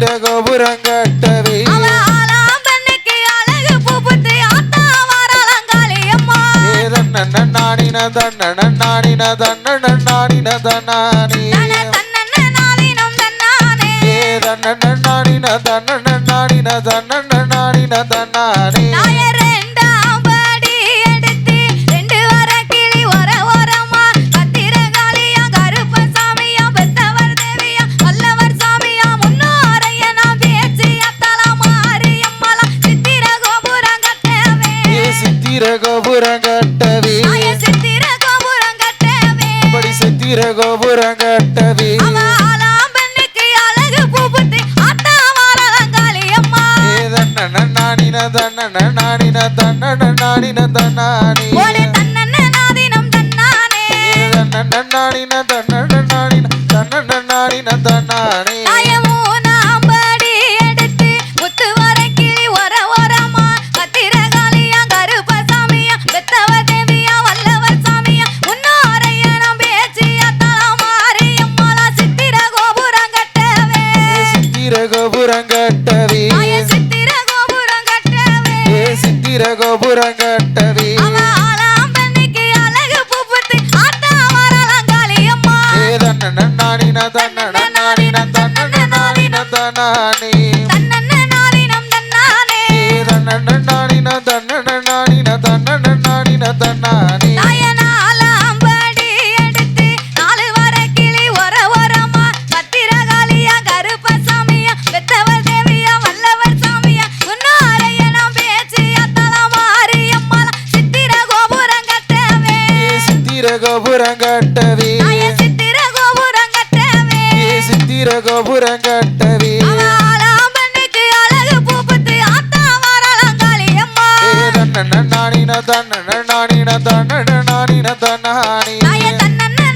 வீர கோபுரம் கட்டவே நானின தன்னன. நானின தன்னன நானின தன்னானி. ஏ தன்னன நானின தன்னன நானின தன்னன நானின தன்னானி. கோபுரம் கட்டவே செத்திர கோபுரம் கட்டவே இப்படி செத்திர கோபுரம் கட்டவே நானின தன்னன. நானின தன்னன நானின தன்னானி. தன்னன நானின தன்னன நானின தன்னன நானின தன்னானி. கோபுரங்கட்டவி ஏ சித்திர கோபுரங்கட்டவி தன்னன. தன்னன தன்னன தன்னானி தன்னன தன்னன தன்னன தன்னானி கோபுரம் கட்டவே சித்திர கோபுரம் கட்டவே சித்திர கோபுரம் கட்டவே நானின தன்னன நானின தன்னன நானின தன்னானி. நானின தன்னன.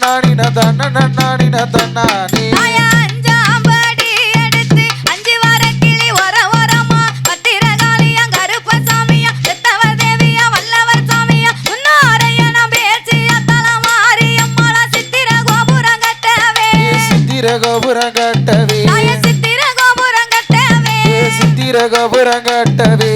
நானின தன்னன நானின தன்னானி. சித்திர கோபுரம் கட்டவே சித்திர கோபுரம் கட்டவே சித்திர கோபுரம் கட்டவே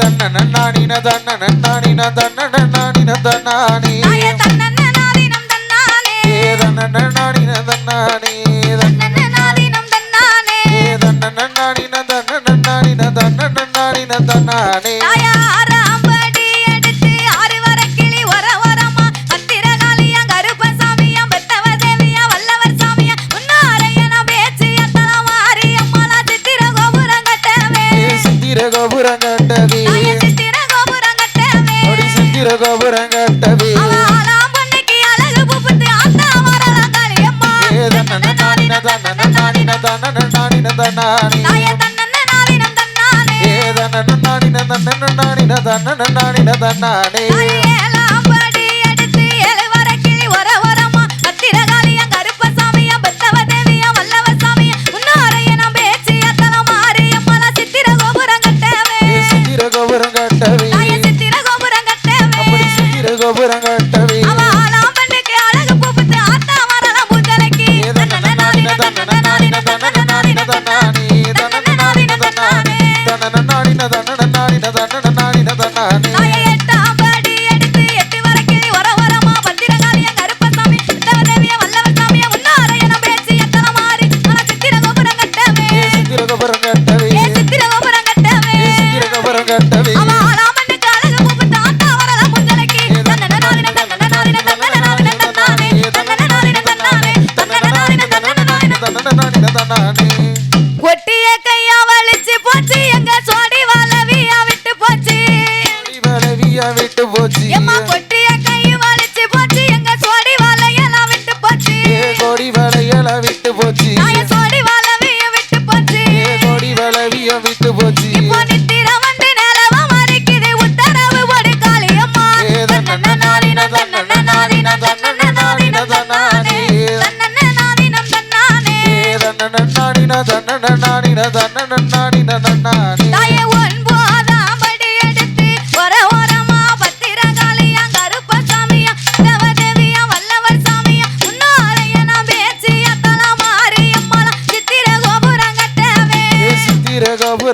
தன்னனின தன்னன. நானின தன்னன. நானின தன்னானே. தன்னன. நானின தன்னானே தன்னன நானின தன்னன நானின தன்னன. நானின தன்னானே கோபுரம் கட்டவே. அடி சித்திர கோபுரம் கட்டவே. ஏதன நானின தன்னன. நானின தன்னன. நானின தன்னானே. கட்டவி. கொட்டிய கையா வலிச்சு போச்சு. எங்க சோடி வளவியா விட்டு போச்சு. வளவியா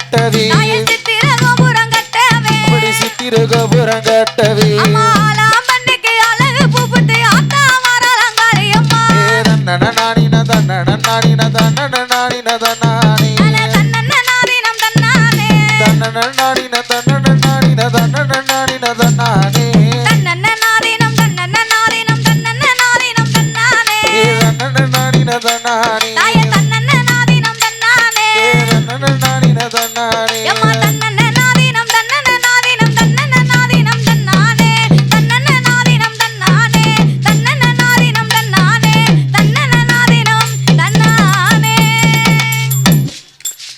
கட்டவி. சித்திர கோபுரம் கட்டவே அப்படி சித்திர கோபுரம் கட்டவி நானே